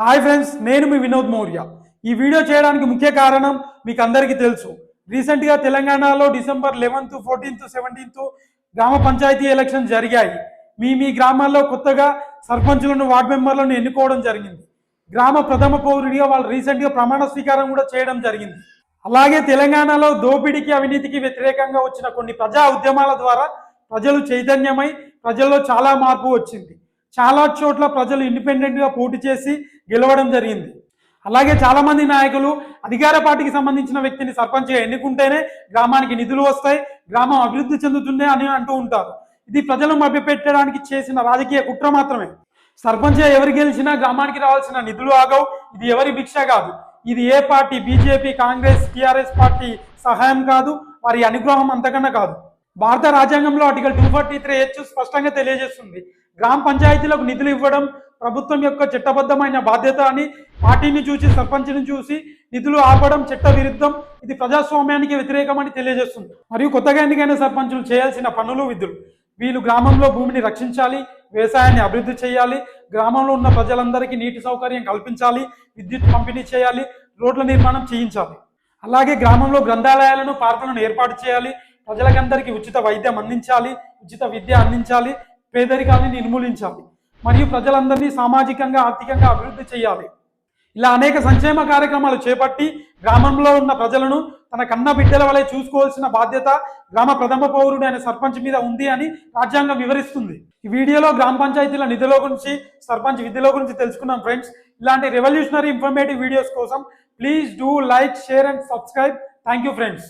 Hi friends నేను మీ వినోద్ మౌర్య. ఈ video చేయడానికి ముఖ్య కారణం మీకు అందరికీ తెలుసు రీసెంట్గా తెలంగాణలో డిసెంబర్ లెవెన్త్ ఫోర్టీన్త్ సెవెంటీన్త్ గ్రామ పంచాయతీ ఎలక్షన్ జరిగాయి. మీ మీ గ్రామాల్లో కొత్తగా సర్పంచులను వార్డు మెంబర్లను ఎన్నుకోవడం జరిగింది. గ్రామ ప్రథమ పౌరుడిగా వాళ్ళు రీసెంట్గా ప్రమాణ స్వీకారం కూడా చేయడం జరిగింది. అలాగే తెలంగాణలో దోపిడీకి అవినీతికి వ్యతిరేకంగా వచ్చిన కొన్ని ప్రజా ఉద్యమాల ద్వారా ప్రజలు చైతన్యమై ప్రజల్లో చాలా మార్పు వచ్చింది. చాలా చోట్ల ప్రజలు ఇండిపెండెంట్గా పోటీ చేసి గెలవడం జరిగింది. అలాగే చాలామంది నాయకులు అధికార పార్టీకి సంబంధించిన వ్యక్తిని సర్పంచ్గా ఎన్నుకుంటేనే గ్రామానికి నిధులు వస్తాయి గ్రామం అభివృద్ధి చెందుతుంది అని అంటూ ఉంటారు. ఇది ప్రజలను మభ్యపెట్టడానికి చేసిన రాజకీయ కుట్ర మాత్రమే. సర్పంచ్ ఎవరు గెలిచినా గ్రామానికి రావాల్సిన నిధులు ఆగవు ఇది ఎవరి భిక్ష కాదు. ఇది ఏ party? BJP Congress TRS party సహాయం కాదు వారి అనుగ్రహం అంతకన్నా కాదు. భారత రాజ్యాంగంలో article two forty three H స్పష్టంగా తెలియజేస్తుంది. గ్రామ పంచాయతీలకు నిధులు ఇవ్వడం ప్రభుత్వం యొక్క చట్టబద్ధమైన బాధ్యత అని పార్టీని చూసి సర్పంచ్ని చూసి నిధులు ఆపడం చట్ట విరుద్ధం. ఇది ప్రజాస్వామ్యానికి వ్యతిరేకమని తెలియజేస్తుంది. మరియు కొత్తగా ఎన్నికైన సర్పంచులు చేయాల్సిన పనులు విధులు. వీళ్ళు గ్రామంలో భూమిని రక్షించాలి వ్యవసాయాన్ని అభివృద్ధి చేయాలి గ్రామంలో ఉన్న ప్రజలందరికీ నీటి సౌకర్యం కల్పించాలి విద్యుత్ పంపిణీ చేయాలి రోడ్ల నిర్మాణం చేయించాలి. అలాగే గ్రామంలో గ్రంథాలయాలను పార్కులను ఏర్పాటు చేయాలి ప్రజలకందరికీ ఉచిత వైద్యం అందించాలి ఉచిత విద్య అందించాలి పేదరికాన్ని నిర్మూలించాలి. మరియు ప్రజలందరినీ సామాజికంగా ఆర్థికంగా అభివృద్ధి చేయాలి. ఇలా అనేక సంక్షేమ కార్యక్రమాలు చేపట్టి గ్రామంలో ఉన్న ప్రజలను తన కన్న బిడ్డల వలె చూసుకోవాల్సిన బాధ్యత గ్రామ ప్రథమ పౌరుడు అనే సర్పంచ్ మీద ఉంది అని రాజ్యాంగం వివరిస్తుంది. ఈ వీడియోలో గ్రామ పంచాయతీల నిధుల గురించి సర్పంచ్ విధుల గురించి తెలుసుకున్నాం ఫ్రెండ్స్ ఇలాంటి రెవల్యూషనరీ ఇన్ఫర్మేటివ్ వీడియోస్ కోసం please do like share and subscribe thank you friends